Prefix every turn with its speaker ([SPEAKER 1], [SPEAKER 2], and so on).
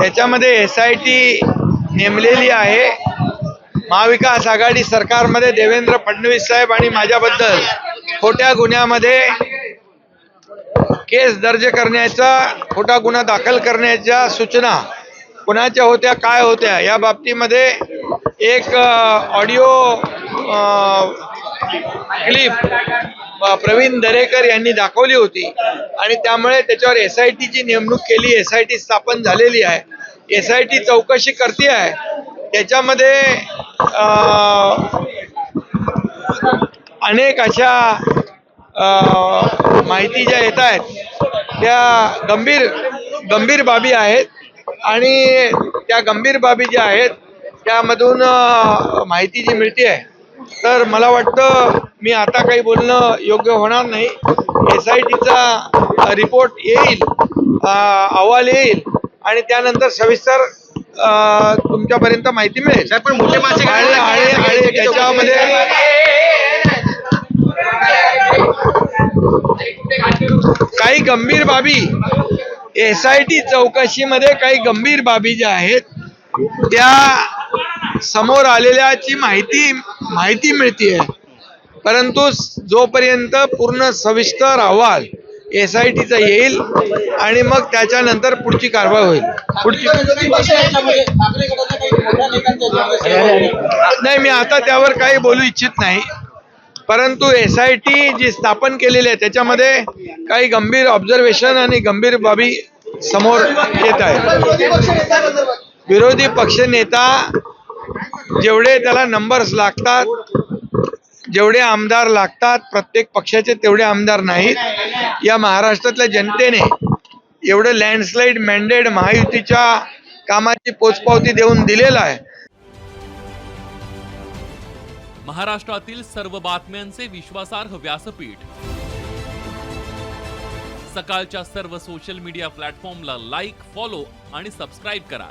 [SPEAKER 1] त्याच्यामध्ये S I T नेमलेली आहे. महाविकास आघाडी सरकारमध्ये देवेंद्र फडणवीस साहेब आणि माझ्याबद्दल खोट्या गुन्ह्यामध्ये केस दर्ज करण्याचा खोटा गुन्हा दाखल करण्याच्या सूचना कुणाच्या होत्या काय होत्या या बाबतीमध्ये एक ऑडिओ क्लिप प्रवीण दरेकर यांनी दाखवली होती. आणि त्यामुळे त्याच्यावर एस आय टीची नेमणूक केली एस आय टी स्थापन झालेली आहे. एस आय टी चौकशी करते आहे. त्याच्यामध्ये अनेक अशा माहिती ज्या येत आहेत त्या गंभीर गंभीर बाबी आहेत. आणि त्या गंभीर बाबी ज्या आहेत त्यामधून माहिती जी मिळते आहे तर मला वाटतं मी आता काही बोलणं योग्य होणार नाही. एस आय टीचा रिपोर्ट येईल अहवाल येईल आणि त्यानंतर सविस्तर तुमच्यापर्यंत माहिती मिळेल.
[SPEAKER 2] पण मोठे मासे
[SPEAKER 1] आणि त्याच्यामध्ये काही गंभीर बाबी. एस आय टी चौकशीमध्ये काही गंभीर बाबी ज्या आहेत त्या समोर आलेल्याची माहिती माहिती मिळते परंतु जोपर्यंत पूर्ण सविस्तर अहवाल एस आय टीचा येईल आणि मग त्याच्यानंतर पुढची कारवाई होईल. पुढची नाही मी आता त्यावर काही बोलू इच्छित नाही. परंतु एस आय टी जी स्थापन केलेली आहे त्याच्यामध्ये काही गंभीर ऑब्झर्वेशन आणि गंभीर बाबी समोर येत आहेत. विरोधी पक्षनेता जेवढे त्याला नंबर्स लागतात जेवढे आमदार लागतात प्रत्येक पक्षाचे तेवढे आमदार नाहीत. या महाराष्ट्रातल्या जनतेने एवढं लँडस्लाईड मॅन्डेट महायुतीच्या कामाची पोचपावती देऊन दिलेलं आहे.
[SPEAKER 3] महाराष्ट्रातील सर्व बातम्यांचे विश्वासार्ह व्यासपीठ. सकाळच्या सर्व सोशल मीडिया प्लॅटफॉर्मला लाईक फॉलो आणि सबस्क्राईब करा.